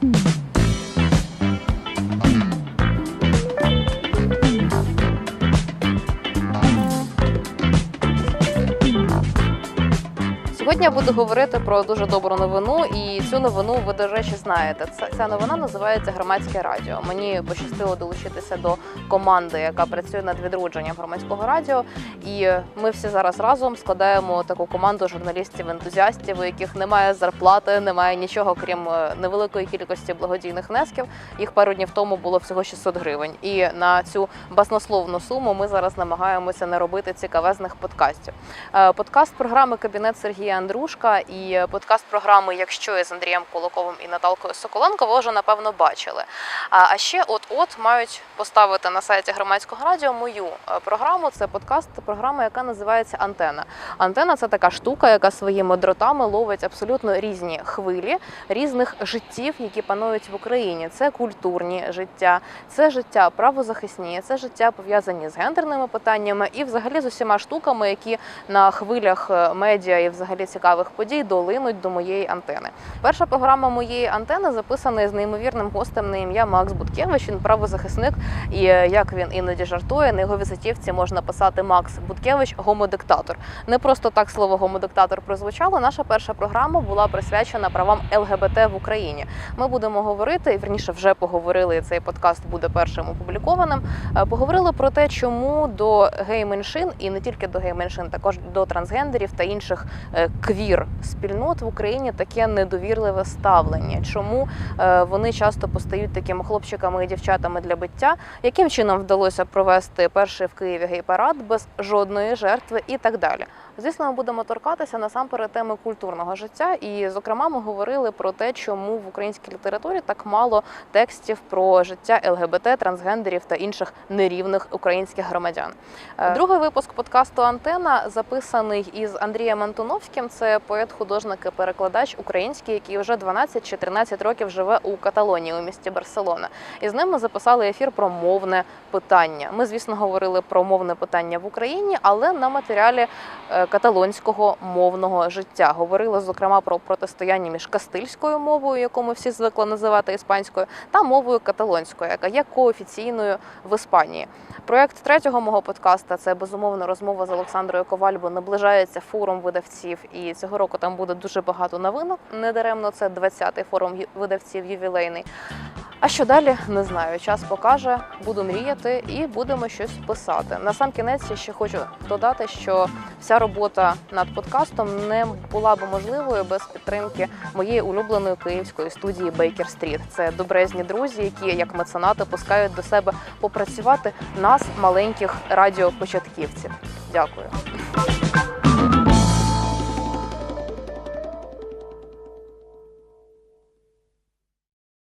Mm-hmm. Сьогодні я буду говорити про дуже добру новину, і цю новину ви, до речі, знаєте. Ця новина називається громадське радіо. Мені пощастило долучитися до команди, яка працює над відродженням громадського радіо. І ми всі зараз разом складаємо таку команду журналістів-ентузіастів, у яких немає зарплати, немає нічого, крім е, невеликої кількості благодійних внесків. Їх пару днів тому було всього 600 гривень. І на цю баснословну суму ми зараз намагаємося не робити цікавезних подкастів. Е, Подкаст програми Кабінет Сергія Андрушка і подкаст програми Якщо із Андрієм Кулаковим і Наталкою Соколенко ви вже напевно бачили. А а ще от-от мають поставити на сайті громадського радіо мою е, програму. Це подкаст, програма, яка називається Антена. Антена це така штука, яка своїми дротами ловить абсолютно різні хвилі різних життів, які панують в Україні. Це культурні життя, це життя правозахисні, це життя пов'язані з гендерними питаннями і взагалі з усіма штуками, які на хвилях е, медіа і взагалі цікавих подій долинуть до моєї антени. Перша програма моєї антени записана з неймовірним гостем на ім'я Макс Буткевич. Він правозахисник, і е, як він іноді жартує, на його візитівці можна писати Макс Буткевич гомодиктатор. Не просто так слово гомодиктатор прозвучало. Наша перша програма була присвячена правам ЛГБТ в Україні. Ми будемо говорити, верніше вже поговорили. і Цей подкаст буде першим опублікованим. е, Поговорили про те, чому до гей-меншин і не тільки до гей-меншин, також до трансгендерів та інших е, квір спільнот в Україні таке недовірливе ставлення. Чому е, вони часто постають такими хлопчиками і дівчатами для биття? Яким чином вдалося провести перший в Києві гей-парад без жодної жертви і так далі? Звісно, ми будемо торкатися насамперед теми культурного життя, і зокрема, ми говорили про те, чому в українській літературі так мало текстів про життя ЛГБТ, трансгендерів та інших нерівних українських громадян. Е, Другий випуск подкасту Антена записаний із Андрієм Антоновським. Це поет, художник і перекладач український, який вже 12 чи 13 років живе у Каталонії у місті Барселона. І з ним ми записали ефір про мовне питання. Ми, звісно, говорили про мовне питання в Україні, але на матеріалі е, каталонського мовного життя. Говорили зокрема про протистояння між кастильською мовою, яку ми всі звикли називати іспанською, та мовою каталонською, яка є коофіційною в Іспанії. Проект третього мого подкаста це безумовно розмова з Олександрою Ковальбо. Наближається форум видавців, і цього року там буде дуже багато новинок. Недаремно це 20-й форум видавців ювілейний. А що далі, не знаю. Час покаже, буду мріяти і будемо щось писати. На сам кінець я ще хочу додати, що вся робота над подкастом не була б можливою без підтримки моєї улюбленої київської студії Baker Street. Це добрезні друзі, які як меценати пускають до себе попрацювати нас, маленьких радіопочатківців. Дякую.